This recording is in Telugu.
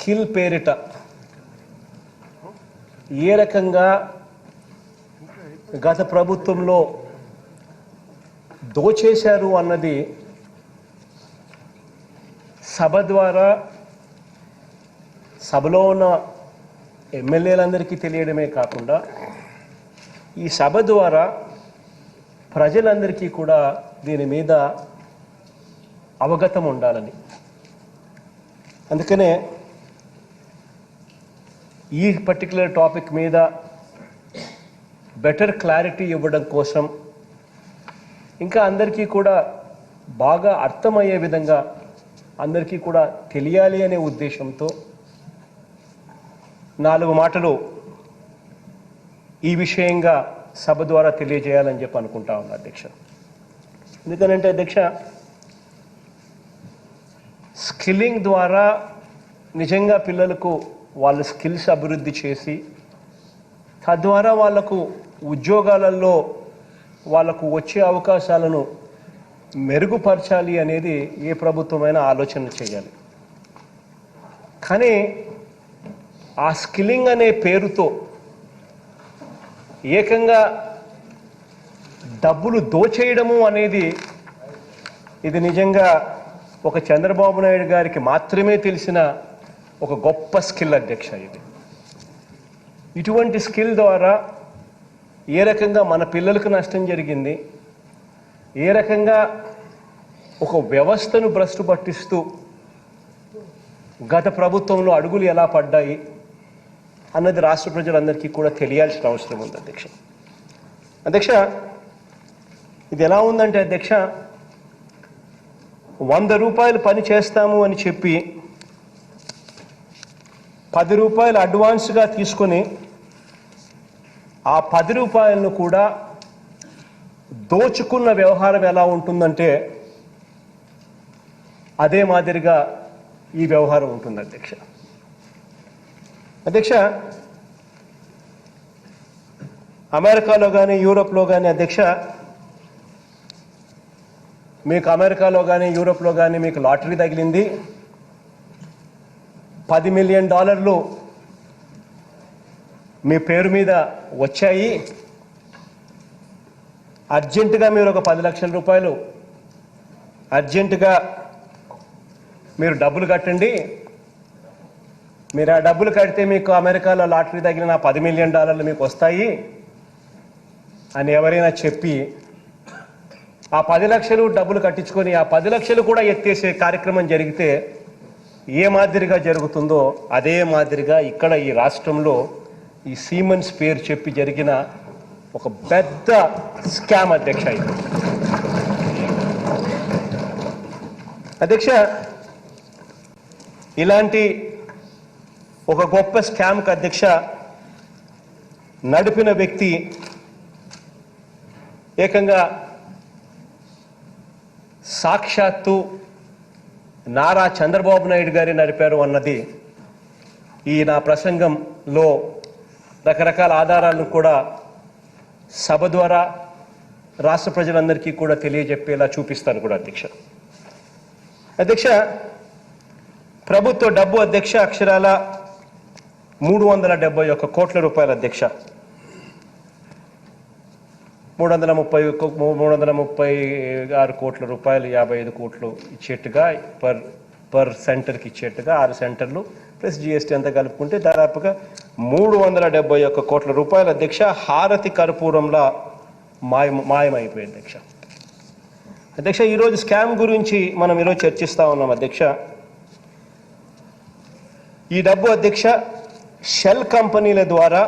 స్కిల్ పేరిట ఏ రకంగా గత ప్రభుత్వంలో దోచేశారు అన్నది సభ ద్వారా సభలో ఉన్న ఎమ్మెల్యేలందరికీ తెలియడమే కాకుండా ఈ సభ ద్వారా ప్రజలందరికీ కూడా దీని మీద అవగతం ఉండాలని. అందుకనే ఈ పర్టికులర్ టాపిక్ మీద బెటర్ క్లారిటీ ఇవ్వడం కోసం ఇంకా అందరికీ కూడా బాగా అర్థమయ్యే విధంగా అందరికీ కూడా తెలియాలి అనే ఉద్దేశంతో నాలుగు మాటలు ఈ విషయంగా సభ ద్వారా తెలియజేయాలని చెప్పి అనుకుంటా ఉన్నా అధ్యక్ష. ఎందుకనంటే అధ్యక్ష స్కిల్లింగ్ ద్వారా నిజంగా పిల్లలకు వాళ్ళ స్కిల్స్ అభివృద్ధి చేసి తద్వారా వాళ్ళకు ఉద్యోగాలలో వాళ్ళకు వచ్చే అవకాశాలను మెరుగుపరచాలి అనేది ఏ ప్రభుత్వమైనా ఆలోచన చేయాలి. కానీ ఆ స్కిల్లింగ్ అనే పేరుతో ఏకంగా డబ్బులు దోచేయడము అనేది ఇది నిజంగా ఒక చంద్రబాబు నాయుడు గారికి మాత్రమే తెలిసిన ఒక గొప్ప స్కిల్ అధ్యక్ష ఇది. ఇటువంటి స్కిల్ ద్వారా ఏ రకంగా మన పిల్లలకు నష్టం జరిగింది ఏ రకంగా ఒక వ్యవస్థను భ్రష్టు పట్టిస్తూ గత ప్రభుత్వంలో అడుగులు ఎలా పడ్డాయి అన్నది రాష్ట్ర ప్రజలందరికీ కూడా తెలియాల్సిన అవసరం ఉంది అధ్యక్ష. అధ్యక్ష ఇది ఎలా ఉందంటే అధ్యక్ష వంద రూపాయలు పని చేస్తాము అని చెప్పి పది రూపాయలు అడ్వాన్స్గా తీసుకొని ఆ పది రూపాయలను కూడా దోచుకున్న వ్యవహారం ఎలా ఉంటుందంటే అదే మాదిరిగా ఈ వ్యవహారం ఉంటుంది అధ్యక్ష. అధ్యక్ష అమెరికాలో కానీ యూరోప్లో కానీ అధ్యక్ష మీకు అమెరికాలో కానీ యూరోప్లో కానీ మీకు లాటరీ తగిలింది. పది మిలియన్ డాలర్లు మీ పేరు మీద వచ్చాయి. అర్జెంటుగా మీరు ఒక పది లక్షల రూపాయలు అర్జెంటుగా మీరు డబ్బులు కట్టండి. మీరు ఆ డబ్బులు కడితే మీకు అమెరికాలో లాటరీ తగిలిన పది మిలియన్ డాలర్లు మీకు వస్తాయి అని ఎవరైనా చెప్పి ఆ పది లక్షలు డబ్బులు కట్టించుకొని ఆ పది లక్షలు కూడా ఎత్తేసే కార్యక్రమం జరిగితే ఏ మాదిరిగా జరుగుతుందో అదే మాదిరిగా ఇక్కడ ఈ రాష్ట్రంలో ఈ సీమన్స్ పేరు చెప్పి జరిగిన ఒక పెద్ద స్కామ్ అధ్యక్ష ఇది అధ్యక్ష ఇలాంటి ఒక గొప్ప స్కామ్కి అధ్యక్ష నడిపిన వ్యక్తి ఏకంగా సాక్షాత్తు నారా చంద్రబాబు నాయుడు గారి నడిపారు అన్నది ఈ నా ప్రసంగంలో రకరకాల ఆధారాలను కూడా సభ ద్వారా రాష్ట్ర ప్రజలందరికీ కూడా తెలియజెప్పేలా చూపిస్తాను కూడా అధ్యక్ష. అధ్యక్ష ప్రభుత్వ డబ్బు అధ్యక్ష అక్షరాల మూడు వందల డెబ్బై ఒక్క కోట్ల రూపాయల అధ్యక్ష. మూడు వందల ముప్పై మూడు వందల ముప్పై ఆరు కోట్ల రూపాయలు యాభై ఐదు కోట్లు ఇచ్చేట్టుగా పర్ పర్ సెంటర్కి ఇచ్చేట్టుగా ఆరు సెంటర్లు ప్లస్ జిఎస్టీ అంతా కలుపుకుంటే దాదాపుగా మూడు వందల డెబ్బై ఒక్క కోట్ల రూపాయల అధ్యక్ష హారతి కర్పూరంలా మాయం మాయమైపోయింది అధ్యక్ష అధ్యక్ష ఈరోజు స్కామ్ గురించి మనం ఈరోజు చర్చిస్తా ఉన్నాం అధ్యక్ష ఈ డబ్బు అధ్యక్ష షెల్ కంపెనీల ద్వారా